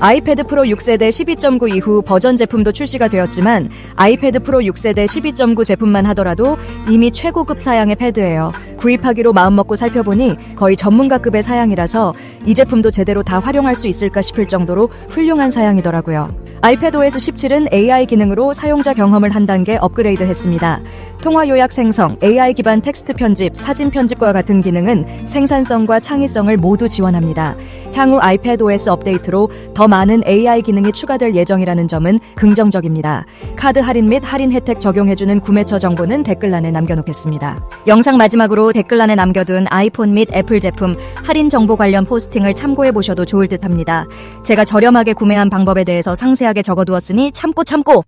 아이패드 프로 6세대 12.9 이후 버전 제품도 출시가 되었지만 아이패드 프로 6세대 12.9 제품만 하더라도 이미 최고급 사양의 패드예요. 구입하기로 마음먹고 살펴보니 거의 전문가급의 사양이라서 이 제품도 제대로 다 활용할 수 있을까 싶을 정도로 훌륭한 사양이더라고요. 아이패드 OS 17은 AI 기능으로 사용자 경험을 한 단계 업그레이드 했습니다. 통화 요약 생성, AI 기반 텍스트 편집, 사진 편집과 같은 기능은 생산성과 창의성을 모두 지원합니다. 향후 아이패드 OS 업데이트로 더 많은 AI 기능이 추가될 예정이라는 점은 긍정적입니다. 카드 할인 및 할인 혜택 적용해주는 구매처 정보는 댓글란에 남겨놓겠습니다. 영상 마지막으로 댓글란에 남겨둔 아이폰 및 애플 제품 할인 정보 관련 포스팅을 참고해 보셔도 좋을 듯 합니다. 제가 저렴하게 구매한 방법에 대해서 상세하게 적어두었으니 참고 참고